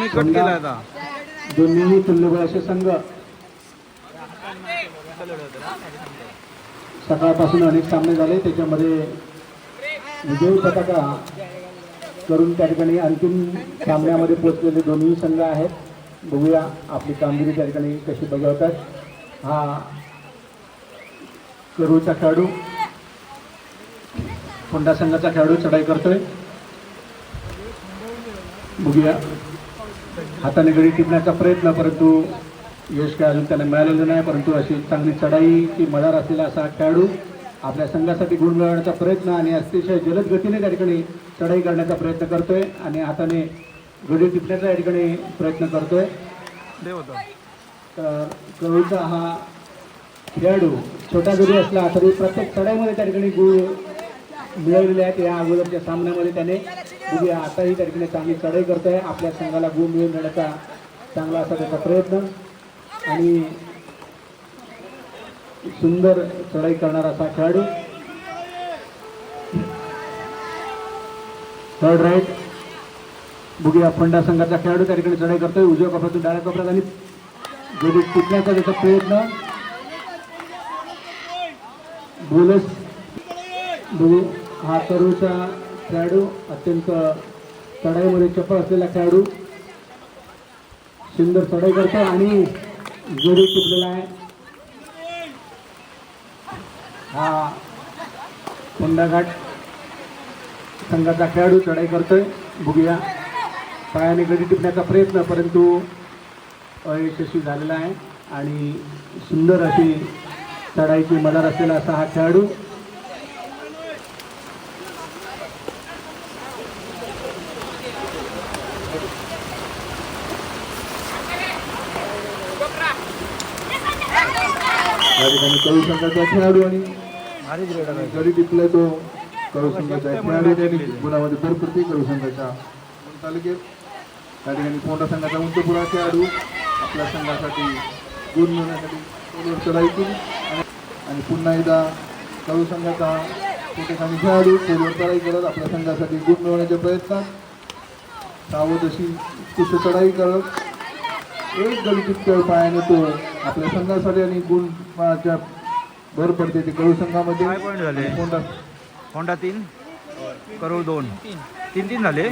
दोन्ही कट केला आता. दोन्हीही तुल्यबळ असे संघ. सकाळपासून अनेक सामने झाले त्याच्यामध्ये विजयी पताका करून त्या ठिकाणी अंतिम सामन्यामध्ये पोहोचलेले दोन्ही संघ आहेत. बघूया आपली कामगिरी त्या ठिकाणी कशी बजावतात. हा करूचा खेळाडू. होंडा संघाचा खेळाडू चढाई करतोय. बघूया. हाताने गडी टिपण्याचा प्रयत्न परंतु यश काय अजून त्याला मिळालेलं नाही परंतु अशी चांगली चढाईची मदार असलेला असा खेळाडू आपल्या संघासाठी गुण मिळवण्याचा प्रयत्न आणि अतिशय जलद गतीने त्या ठिकाणी चढाई करण्याचा प्रयत्न करतोय आणि हाताने गडी टिपण्याचा या ठिकाणी प्रयत्न करतोय. तर करूचा हा खेळाडू छोटा जरी असला तरी प्रत्येक चढाईमध्ये त्या ठिकाणी गुळ मिळवलेले आहेत. या अगोदरच्या सामन्यामध्ये त्याने उद्या आताही त्या ठिकाणी चांगली चढाई करतोय. आपल्या संघाला गुण मिळवून देण्याचा चांगला असा त्याचा प्रयत्न आणि सुंदर चढाई करणारा असा खेळाडू. थर्ड राईट बुगिया फंडा संघाचा खेळाडू त्या ठिकाणी चढाई करतोय. उजव्या कपड्यातून डाव्या कपड्यात आणि गेली टिकण्याचा त्याचा प्रयत्न. बोलस बघू हा तरुणचा खेळाडू अत्यंत चढाईमध्ये चपळ असलेला खेळाडू. सुंदर चढाई करतो आणि जोरी चुकलेला आहे. हा कोंडाघाट संघाचा खेळाडू चढाई करतोय. बघूया. पायाने गडी टिपण्याचा प्रयत्न परंतु अयशस्वी झालेला आहे. आणि सुंदर अशी चढाईची मदार असलेला असा हा खेळाडू. या ठिकाणी करू संघाचा खेळाडू आणि गडी टिपलाय तो करू संघाचा खेळाडू त्यांनी गुणामध्ये भर पडते करू संघाच्या तालुक्यात. त्या ठिकाणी कोंडा संघाचा उंचपुरा खेळाडू आपल्या संघासाठी गुण मिळवण्यासाठी चढाई केली आणि- पुन्हा एकदा करू संघाचा ठिकाणी खेळाडू तोडवर चढाई करत आपल्या संघासाठी गुण मिळवण्याच्या प्रयत्नात सावध अशी कुठ चढाई करत एक गलिचित खेळ पायाने तो आपल्या संघासाठी आणि गुणाच्या भर पडते ते करू संघामध्ये. काय झाले? कोंडा होंडा तीन? करोड दोन. तीन तीन झाले?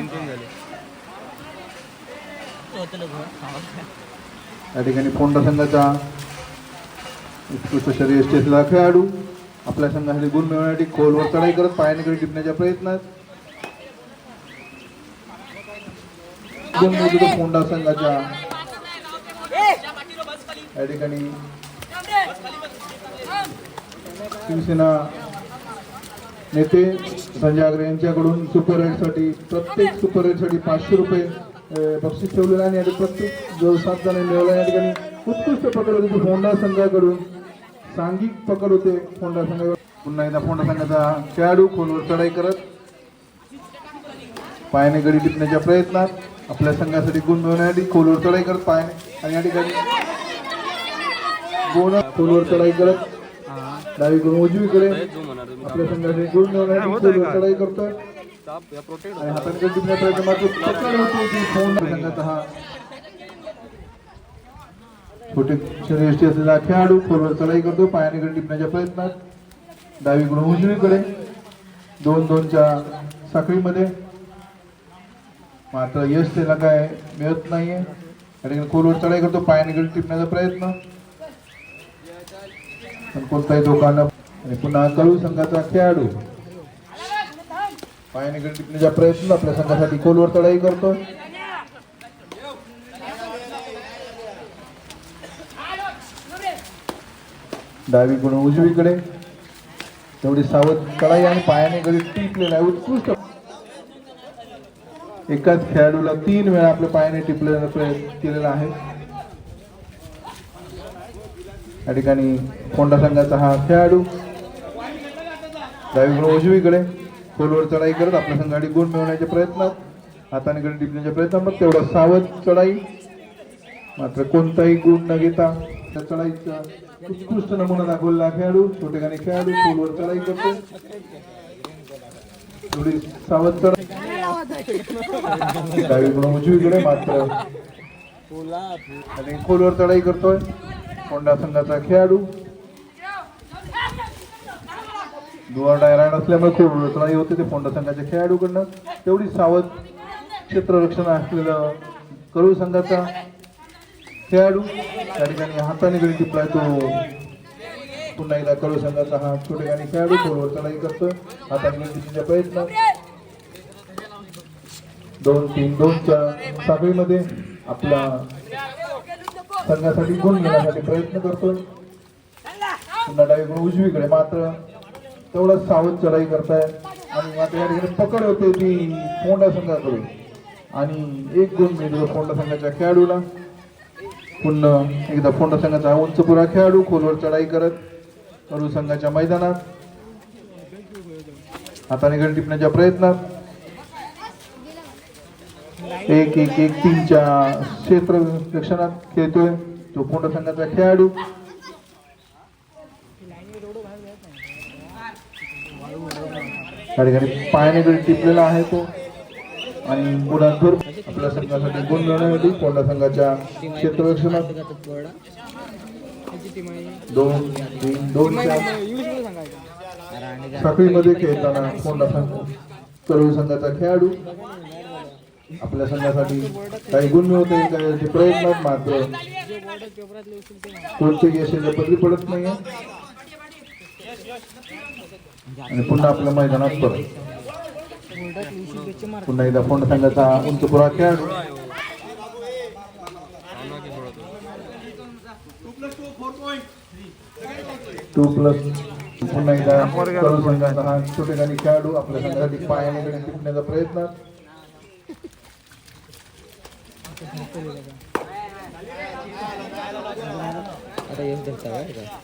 या ठिकाणी फोंडा संघाचा? उत्कृष्ट शरीर स्टेजला खेळाडू. आपल्या संघासाठी गुण मिळवण्यासाठी खोलवर चढाई करत पायाने टिपण्याच्या प्रयत्नात. गुण मिळतो फोंडा संघाच्या या ठिकाणी शिवसेना नेते संजय आगरे यांच्याकडून सुपरसाठी प्रत्येक सुपरसाठी पाचशे रुपये बक्षीस ठेवलेलं आहे आणि प्रत्येक जो सात जण मिळवला या ठिकाणी उत्कृष्ट पकड होते ते फोंडा संघाकडून सांघिक पकड होते फोंडा संघाकडून. पुन्हा एकदा फोंडा संघाचा खेळाडू खोलवर चढाई करत पायाने गडी टिपण्याच्या प्रयत्नात आपल्या संघासाठी गुण मिळवण्यासाठी खोलवर चढाई करत पायाने आणि या ठिकाणी गोण खोलवर चढाई करत. डावीकडून उजवीकडे आपल्या संघासाठी गुण मिळवण्यासाठी खोलवर चढाई करतोय. आणि हाताने गडी टिपण्याचा प्रयत्न मात्र पकड होतो ती फोन. संघाचा हा. छोटे शरीरष्टी असलेला खेळाडू खोलवर चढाई करतो. पायाने गडी टिपण्याच्या प्रयत्नात. डावीकडून उजवीकडे दोन दोनच्या साखळीमध्ये. मात्र यश त्याला काय मिळत नाहीये. खोलवर चढाई करतो. पायाने गडी टिपण्याचा प्रयत्न. पण कोणताही धोका न आणि पुन्हा कळू संघाचा खेळाडू. पायाने गडी टिपण्याचा प्रयत्न आपल्या संघासाठी खोलवर चढाई करतो डावीकडून उजवीकडे. तेवढी सावध कळाई आणि पायाने गडी टिपलेला आहे. उत्कृष्ट. एकाच खेळाडूला तीन वेळा आपल्या पायाने टिपलेला प्रयत्न केलेला आहे. या ठिकाणी कोंडा संघाचा हा खेळाडू. डावीकडून उजवीकडे. खोलवर चढाई करत आपल्या संघासाठी गुण मिळवण्याच्या प्रयत्नात हाताने गडी टिपण्याच्या प्रयत्नात मग तेवढा सावध चढाई. मात्र कोणताही गुण न घेता त्या चढाईचा उत्कृष्ट नमुना दाखवलेला खेळाडू छोटेखानी खेळाडू खोलवर चढाई करतो थोडी सावध चढाई डावीकडून उजवीकडे मात्र आणि खोलवर चढाई करतोय. कोंडा संघाचा खेळाडू. दुवा डायराड असल्यामुळे खूप चढाई होते ते पोंडा संघाच्या खेळाडूकडनं. तेवढी सावध क्षेत्ररक्षण असलेलं करू संघाचा खेळाडू. त्या ठिकाणी हाताने गडी टिपलाय तो पुन्हा एकदा करू संघाचा हा आणि खेळाडू खोलवर चढाई करतो. हाताने गडी टिपण्याचा प्रयत्न. दोन तीन दोनच्या साखळीमध्ये आपला संघासाठी गुण घेण्यासाठी प्रयत्न करतोय. पुन्हा डावीकडून उजवीकडे मात्र तेवढा सावध चढाई करताय. आणि मात्र या ठिकाणी पकड होते ती फोंडा संघाकडून. आणि एक दोन मिनिट फोंडा संघाच्या खेळाडूला पुन्हा एकदा फोंडा संघाचा हा उंचपुरा खेळाडू खोलवर चढाई करत करू संघाच्या मैदानात. हाताने गडी टिपण्याच्या प्रयत्नात. एक एक एक तीनच्या क्षेत्र रक्षणात खेळतोय तो फोंडा संघाचा खेळाडू. त्या ठिकाणी पायाने गडी टिपलेला आहे तो. आणि पुन्हा आपल्या संघासाठी गुण मिळवण्यासाठी कोंडा संघाच्या क्षेत्ररक्षणात दोन तीन दोन चार साखळीमध्ये खेळताना कोंडा संघ करोळी संघाचा खेळाडू. आपल्या संघासाठी काही गुण मिळवता येईल काही प्रयत्न मात्र कोणतेही यशाच्या पदरी पडत नाही आणि पुन्हा आपल्या मैदानात परत. पुन्हा एकदा फोंडा संघाचा उंचपुरा खेळाडू टू प्लस. पुन्हा एकदा करू संघाचा हा छोटेखानी खेळाडू आपल्या संघासाठी पायाने कडे टिपण्याचा प्रयत्न. आता येऊन त्यांचा काय का सांगितलं ना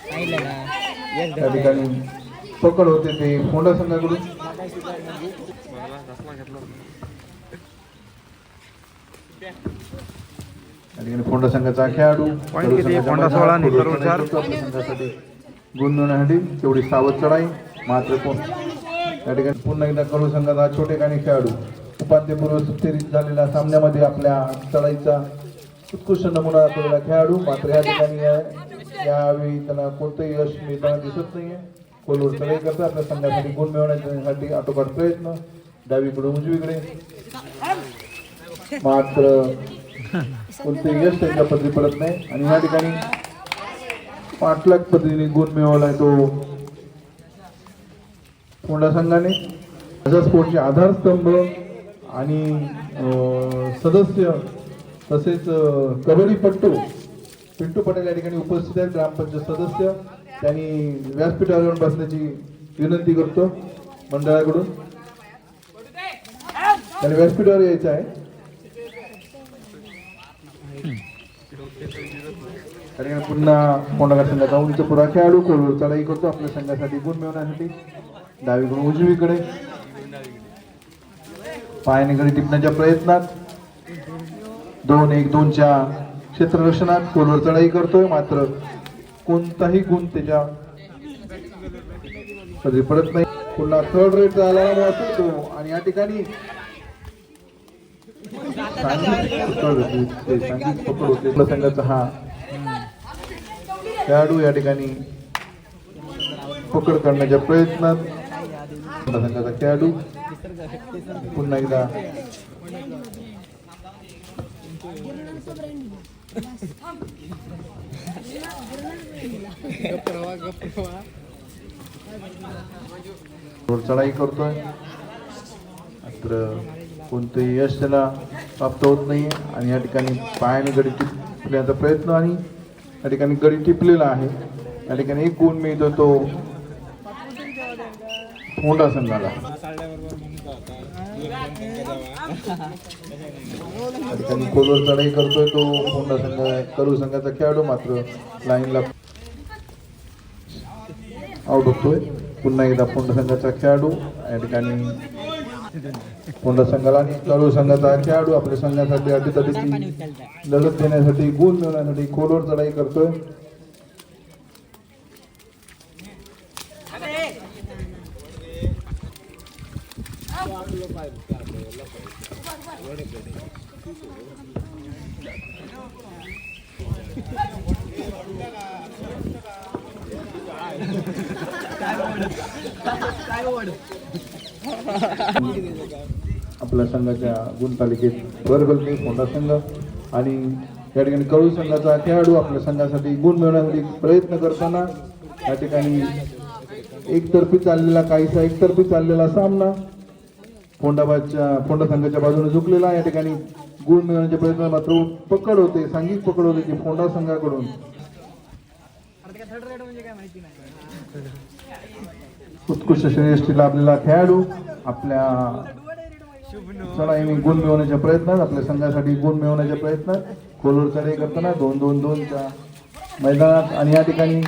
यश त्या ठिकाणी पकड होते ते फोंडा संघाकडून. त्या ठिकाणी फोंडा संघाचा खेळाडू? फोंडा सोळा संघासाठी तेवढी सावध चढाई मात्र कोण? त्या ठिकाणी पुन्हा एकदा करू संघाचा छोटेखानी खेळाडू. उपांत्यपूर्व सुत्तेरीत झालेल्या सामन्यामध्ये आपल्या चढाईचा उत्कृष्ट नमुना असलेला खेळाडू मात्र या ठिकाणी यावेळी त्याला कोणतंही यश मिळताना दिसत नाहीये. कोलवर सगळे करतात आपल्या संघासाठी गुण मिळवण्यासाठी आटोकाट प्रयत्न. डावीकडे उजवीकडे. मात्र कोणते यश त्यांच्या पदरी पडत नाही. आणि या ठिकाणी पाठलाग पद्धतीने गुण मिळवलाय तो कोंडा संघाने. माझ्या स्पोर्टचे आधारस्तंभ आणि अं, सदस्य तसेच कबड्डीपट्टू पिंटू पटेल या ठिकाणी उपस्थित आहेत ग्रामपंचायत सदस्य. त्यांनी व्यासपीठावर येऊन बसण्याची विनंती करतो मंडळाकडून. त्यांनी व्यासपीठावर यायचं आहे. पुन्हा कोंडाघाट संघाचा उंच पुरा खेळाडू खोलवर चढाई करतो आपल्या संघासाठी गुण मिळवण्यासाठी. डावीकडून उजवीकडे. पायाने घरी टिपण्याच्या प्रयत्नात. दोन एक दोनच्या क्षेत्ररक्षणात खोलवर चढाई करतोय मात्र कोणताही गुण त्याच्या कधी पडत नाही. पुन्हा थर्ड रेट झाला वाचतो आणि या ठिकाणी पकड होते संघाचा हा खेळाडू या ठिकाणी पकड करण्याच्या प्रयत्नात. संघाचा खेळाडू पुन्हा एकदा चढाई करतोय. मात्र कोणतंही यश त्याला प्राप्त होत नाही आणि या ठिकाणी पायाने गडी टिपण्याचा प्रयत्न आणि या ठिकाणी गडी टिपलेला आहे. या ठिकाणी एक गुण मिळतो तो मोठा संघाला. ठिकाणी खोलवर चढाई करतोय तो होंडा संघ करू संघाचा खेळाडू मात्र लाईनला आउट होतोय. पुन्हा एकदा पोंडा संघाचा खेळाडू या ठिकाणी पोंडा संघाला आणि करू संघाचा खेळाडू आपल्या संघासाठी अटीतटीची लढत देण्यासाठी गुण मिळवण्यासाठी खोलवर चढाई करतोय. आपल्या संघाच्या गुणतालिकेत वरगलते मोठा संघ आणि या ठिकाणी कळू संघाचा खेळाडू आपल्या संघासाठी गुण मिळवण्यासाठी प्रयत्न करताना या ठिकाणी एकतर्फी चाललेला काहीसा एकतर्फी चाललेला सामना फोंडाबादच्या फोंडा संघाच्या बाजूने झुकलेला या ठिकाणी गुण मिळवण्याचे प्रयत्न मात्र पकड होते. सांघिक पकड होते की फोंडा संघाकडून. उत्कृष्ट श्रेष्ठी लाभलेला खेळाडू आपल्या चढाईने गुण मिळवण्याच्या प्रयत्नात आपल्या संघासाठी गुण मिळवण्याच्या प्रयत्नात खोलवर चढाई करताना दोन दोन दोनच्या मैदानात. आणि या ठिकाणी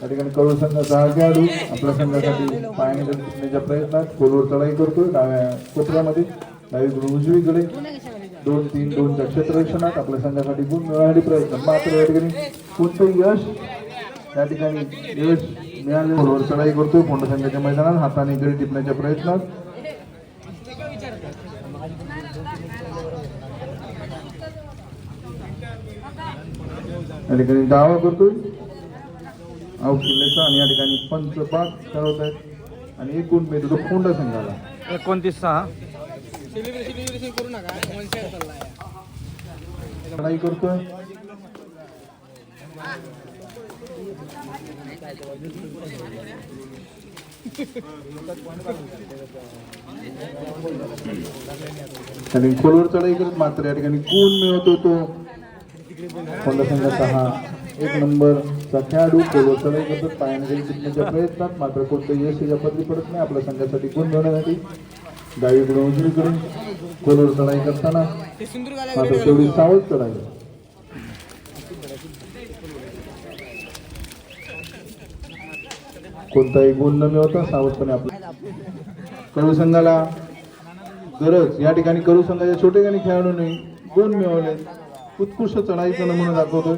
त्या ठिकाणी कळू संघाचा हा खेळाडू आपल्या संघासाठी पायाने टिकण्याच्या प्रयत्नात खोलवर चढाई करतोय डाव्या कोपऱ्यामध्ये. डावीकडून उजवीकडे. दोन तीन दोनच्या क्षेत्ररक्षणात आपल्या संघासाठी गुण मिळवण्यासाठी प्रयत्न. मात्र या ठिकाणी कोणतंही यश या ठिकाणी यश मिळाले खोलवर चढाई करतोय. फोंड संघाच्या मैदानात हाताने गडी टिपण्याच्या प्रयत्नात. या ठिकाणी दावा करतोय. किल्ल्याचा आणि या ठिकाणी पंच पाच ठरवत आहेत. आणि एक गुण मिळतो तो फोंडा संघाला एकोणतीस सहा? चढाई करतोय. आणि खोलवर चढाई करत मात्र या ठिकाणी गुण मिळवतो तो? फोंडा संघाचा हा एक नंबरचा खेळाडू खोलवर चढाई करतात पायाने जिंकण्याच्या प्रयत्नात मात्र कोणतं यश या पदरी पडत नाही आपल्या संघासाठी गुण मिळवण्यासाठी डावीकडून उजवीकडून खोलवर चढाई करताना मात्र तेवढी सावध चढाई. कोणताही गुण न मिळवता सावधपणे आपला करू संघाला गरज. या ठिकाणी करू संघाच्या छोटेखानी खेळाडूंनी गुण मिळवले. उत्कृष्ट चढाईचा नमुना दाखवतोय.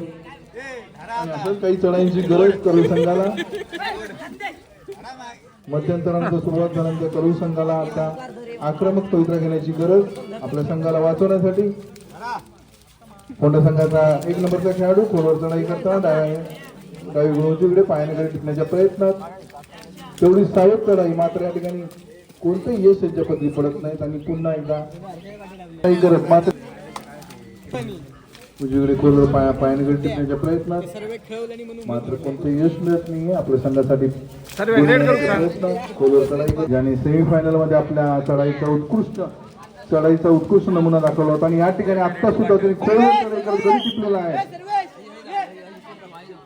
काही चढाईची गरज करू संघाला? मध्यंतरानंतर सुरुवात झाल्यानंतर करू संघाला आता आक्रमक पवित्रा घेण्याची गरज आपल्या संघाला वाचवण्यासाठी. कोणत्या संघाचा एक नंबरचा खेळाडू खोलवर चढाई करता डाव्या डावी उजवीकडे पायाने टिकण्याच्या प्रयत्नात. तेवढी सावध चढाई मात्र या ठिकाणी कोणतंही यश त्यांच्या पदरी पडत नाहीत आणि पुन्हा एकदा काही मात्र उजवीकडे खोलवर पाया पायाने टिकण्याच्या प्रयत्नात. मात्र कोणतं यश मिळत नाहीये. आपल्या संघासाठी सर्व ग्रेड करू का? प्रयत्न. खोलवर चढाई करत- ज्याने सेमीफायनलमध्ये आपल्या चढाईचा उत्कृष्ट चढाईचा उत्कृष्ट नमुना दाखवला होता आणि या ठिकाणी आता सुद्धा त्यांनी खोलवर चढाई करत घरी टिकलेला आहे.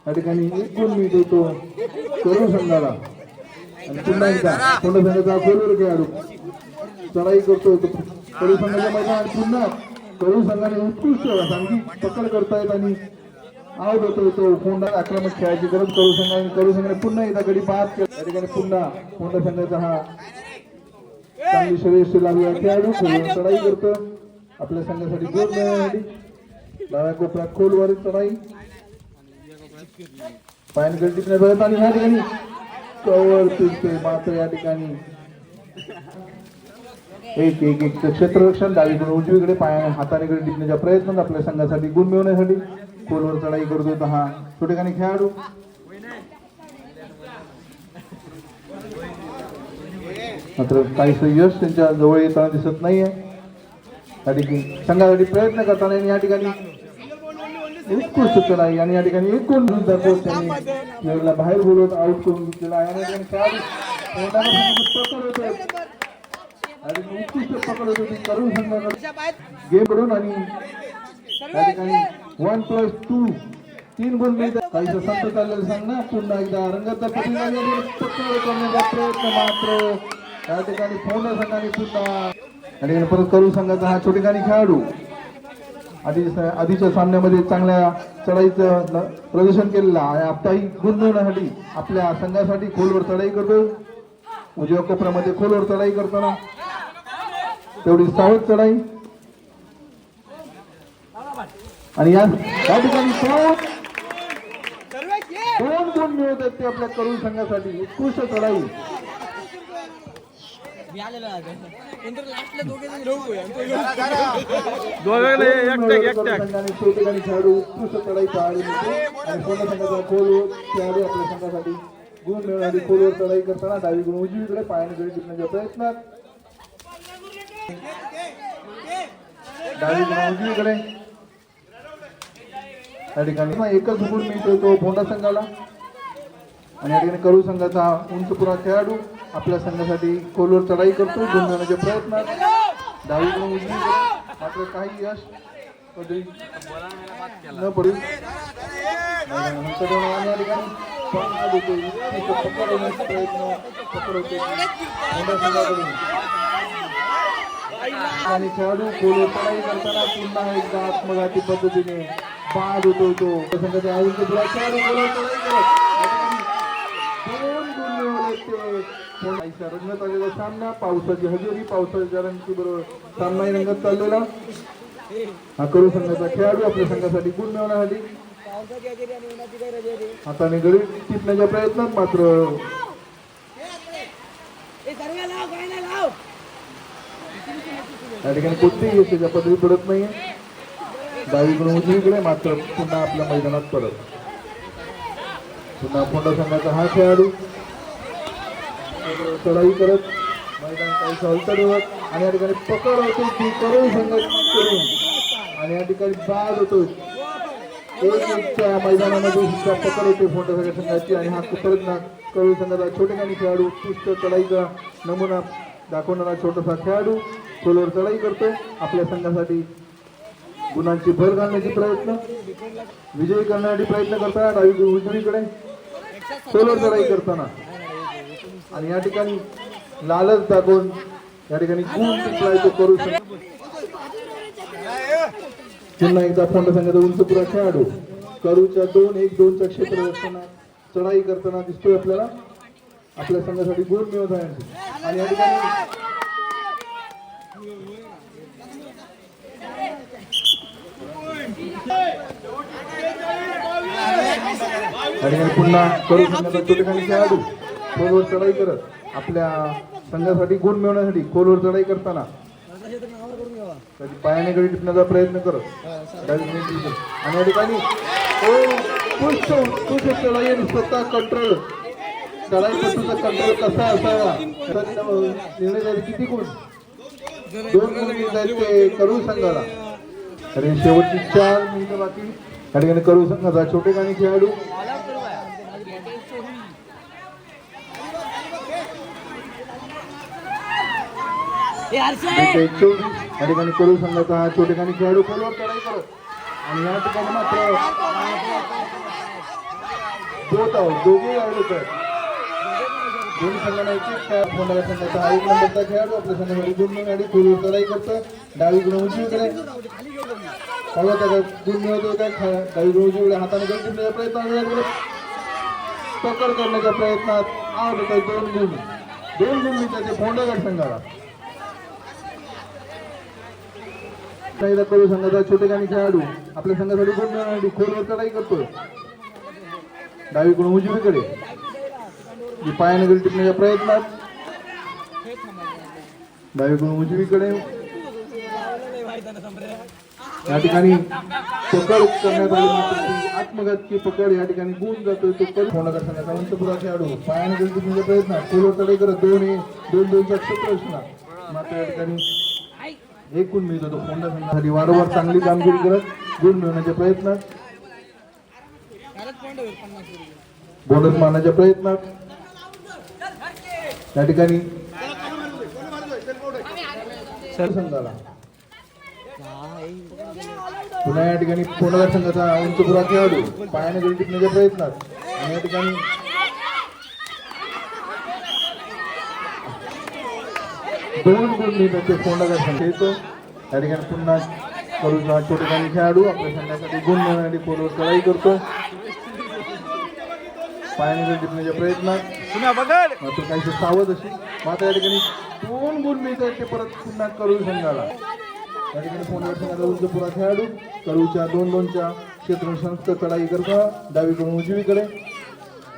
या ठिकाणी एक गुण मी देतो करू संघाला. आणि पुन्हा एकदा कोण संघाचा खोलवर खेळाडू चढाई करतोय तो. करू संघाच्या मैदानात पुन्हा कळू संघाने उत्कृष्ट चांगली पकड करतायत आणि आऊट होतो तो. फोंडा आक्रमक खेळायची गरज कळू संघाने. करू संघाने पुन्हा एकदा गडी बाद केला. त्या ठिकाणी पुन्हा फोंडा संघाचा हा चांगली श्रेयस्थ लागलेला खेळाडू चढाई करतो. आपल्या संघासाठी गोल मिळवण्यासाठी डाव्या कोपऱ्यात खोलवर चढाई. पायन गर्दी आणि या ठिकाणी कवर फिरते मात्र या ठिकाणी. एक एक एक क्षेत्ररक्षण डावीकडून उजवीकडे पायाने हाताने गडी टिकण्याच्या प्रयत्नात आपल्या संघासाठी गुण मिळवण्यासाठी खोलवर चढाई करतो तो हा तो ठिकाणी खेळाडू. मात्र काहीसं यश त्यांच्या जवळ येताना दिसत नाहीये. त्या ठिकाणी संघासाठी प्रयत्न करताना आणि या ठिकाणी उत्कृष्ट चढाई आणि या ठिकाणी एक गुण त्यांनी बाहेर बोलवत आउट करून घेतलेला आहे. आणि. आणि उत्कृष्ट पकड होती करून संघाकडे गेम करून आणि या ठिकाणी वन प्लस टू तीन गुण मिळतात. काही संत चाललेलं सांग ना. पुन्हा एकदा रंगाचा पकड करण्याचा प्रयत्न मात्र या ठिकाणी फोन संघाने पुन्हा ठिकाणी परत करू संघाचा हा ठिकाणी खेळाडू. आधी आधीच्या सामन्यामध्ये चांगल्या चढाईचं प्रदर्शन केलेलं आहे. आत्ताही गुण मिळवण्यासाठी आपल्या संघासाठी खोलवर चढाई करतो. उजव्या कोपऱ्यामध्ये खोलवर चढाई करताना तेवढी सावध चढाई. आणि या ठिकाणी दोन गुण मिळवत आहेत ते आपल्या करून संघासाठी. उत्कृष्ट चढाई. खेळाडू उत्कृष्ट चढाई पाहायला मिळते आणि संघाचा खेळाडू आपल्या संघासाठी गुण मिळवणारी खोलवर चढाई करताना डावीकडून उजवीकडे पायाने गडी टिपण्याच्या प्रयत्नात डावीकडून उजवीकडे या ठिकाणी. एकच गुण मिळतो तो भोंडा संघाला. आणि या ठिकाणी करू संघाचा उंचपुरा खेळाडू आपल्या संघासाठी खोलवर चढाई करतो गुण मिळवण्याच्या प्रयत्नात डावीकडून उजवीकडे मात्र काही यश न पडू. या ठिकाणी पकडण्याचा प्रयत्न पकडवते संघाकडून. आणि खेळाडू खोल चढाई करताना पुन्हा एकदा आत्मघाती पद्धतीने बाद उतरतो तो संघाच्या आयुष्य खेळाडू खोल चढाई करत. दोन गुण मिळवले ते. रंगत आलेला सामना पावसाची हजेरी पावसाच्या रंगती बरोबर सामनाही रंगत चाललेला. हा करू संघाचा खेळाडू आपल्या संघासाठी गुण मिळवण्यासाठी. हाताने गडी टिपण्याच्या प्रयत्नात मात्र. या ठिकाणी कोणतीही यशाच्या पदवी पडत नाहीये. डावीकडून उजवीकडे मात्र पुन्हा आपल्या मैदानात परत पुन्हा पुन्हा संघाचा हा खेळाडू. चढाई करत मैदान काही हलतं ठेवत आणि या ठिकाणी पकड होतो ती करून. संघात आणि या ठिकाणी बाद होतो मैदानामध्ये सुद्धा पकड होते फोंडा सगळ्या संघाची. आणि हा परत ना करू संघाचा छोटेखानी खेळाडू. उत्कृष्ट चढाईचा नमुना दाखवणारा छोटासा खेळाडू. खोलवर चढाई करतो आपल्या संघासाठी गुणांची भर घालण्याचे प्रयत्न. विजयी करण्यासाठी प्रयत्न करताना डावी उजवीकडे. खोलवर चढाई करताना. आणि या ठिकाणी लालच दाखवून या ठिकाणी गुण टिकलाय तो करू शकतो. पुन्हा एकदा फोंड संघाचा उंचपुरा खेळाडू. करूच्या दोन एक दोनच्या क्षेत्र असताना चढाई करताना दिसतोय आपल्याला. आपल्या संघासाठी गुण मिळवत आहे आणि या ठिकाणी आणि पुन्हा करू संघाचा ठिकाणी खेळाडू. खोलवर चढाई करत आपल्या संघासाठी गुण मिळवण्यासाठी खोलवर चढाई करताना. पायाने गडी टिपण्याचा प्रयत्न करत. आणि या ठिकाणी ओ, उत्कृष्ट चढाई आणि स्वतः कंट्रोल चढाईपट्टूचा कंट्रोल कसा असावा? निर्णय झाले किती गुण? दोन गुण ते करू संघाला. अरे शेवटची चार मिनिटं बाकी. या ठिकाणी करू संघाचा छोटे गाणी खेळाडू. या ठिकाणी करू संघाचा हा छोटे गाणी खेळाडू. खोलवर चढाई करत आणि या ठिकाणी मात्र बोत आहोत दोघे आहेत दोन संघांना एक एक खेळ संघाचा एक नंबरचा खेळाडू आपल्या संघामध्ये गुण मिळवण्यासाठी खोलवर चढाई करतो डावीकडून उजवीकडे पाहूया त्याचा गुण मिळवतो काय खा- डावीकडून उजवीकडे हाताने गट टिपण्याचा प्रयत्न पकड करण्याच्या प्रयत्नात आउट होत दोन गुण दोन गुण मिळतात ते फोंडागड संघाला एकदा करू संघाचा छोटे गाणी खेळाडू आपल्या संघासाठी गुण मिळवण्यासाठी खोलवर चढाई करतोय. डावीकडून उजवीकडे. ही पायाने गडी टिपण्याच्या प्रयत्नात. डावीकडून उजवीकडे या ठिकाणी पकड करण्यात आली आत्मघातकी पकड या ठिकाणी गुण जातोय तो करू होणार सांगायचा उंचपुरा खेळाडू. पायाने गडी टिपण्याच्या प्रयत्नात. खोलवर तडे करत दोन हे दोन दोनचा क्षेत्र असणार मात्र या ठिकाणी एकूण मिळतो तो फोंडा संघासाठी वारंवार चांगली कामगिरी करत गुण मिळवण्याच्या प्रयत्नात. बोनस मारण्याच्या प्रयत्नात. त्या ठिकाणी पुन्हा या ठिकाणी फोंडा संघाचा उंचपुरा खेळाडू. पायाने गडी टिपण्याच्या प्रयत्नात आणि या ठिकाणी दोन गुण ते फोंडा संघ येतो या ठिकाणी पुन्हा करून हा छोटे ठिकाणी खेळाडू आपल्या संघासाठी गुण मिळवण्यासाठी पोलवर चढाई करतो. पायाने गडी टिपण्याच्या प्रयत्नात. पुन्हा पकड मात्र काहीशी सावध अशी. मात्र या ठिकाणी दोन गुण मिळतात ते परत पुन्हा करू संघाला. या ठिकाणी फोनवर संघाचा उंच खेळाडू करूच्या दोन दोनच्या क्षेत्र संस्थ चढाई करता डावीकडून उजवीकडे.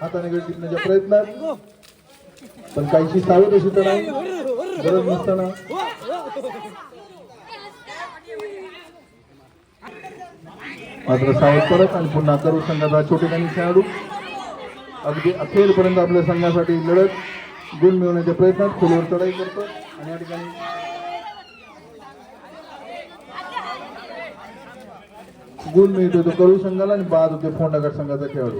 हाताने गडी टिपण्याच्या प्रयत्नात. पण काहीशी सावध अशी चढाई. गरज नसताना. मात्र सावध परत आणि पुन्हा करू संघाचा छोटेखानी खेळाडू. अगदी अखेरपर्यंत आपल्या संघासाठी लढत गुण मिळवण्याच्या प्रयत्नात खोलीवर चढाई करतो. आणि या ठिकाणी गुण मिळतो तो करू संघाला आणि बाद होते फोंडागड संघाचा खेळाडू.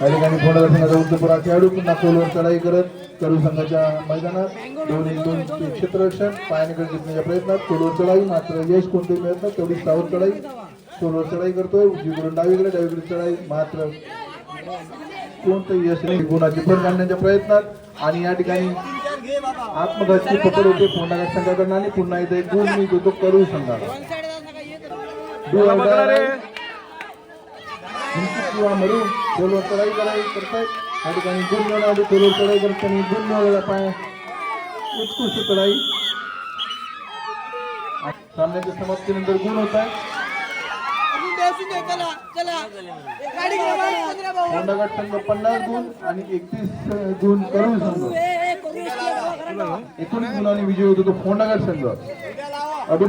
या ठिकाणी फोंडागड संघाचा उद्धपुरा खेळाडू पुन्हा खोलवर चढाई करत करू संघाच्या मैदानात. दोन एक दोन क्षेत्ररक्षण पायाने जिंकण्याच्या प्रयत्नात खोलवर चढाई मात्र यश कोणते मिळत नाही तेवढी सावर चढाई. खोलवर चढाई करतोय उजवीकडून डावीकडे डावीकडे चढाई मात्र कोणतं यश नाही गुणाची फळ काढण्याच्या प्रयत्नात. आणि या ठिकाणी आत्मघातची पकड होते फोंडागड संघाकडनं आणि पुन्हा इथे गुण मिळतो तो करू संघाला. किंवा मरून खोलवर चढाई करावी करतायत या ठिकाणी गुण मिळवणारे खोलवर चढाई करताना गुण मिळवलेला पाय. उत्कृष्ट चढाई. सामन्याच्या समाप्तीनंतर गुण होत आहे. फोंडागड संघ पन्नास गुण आणि एकतीस गुण करू संघ एकोणीस गुणांनी विजय होतो तो फोंडागड संघ. अभिनंदन.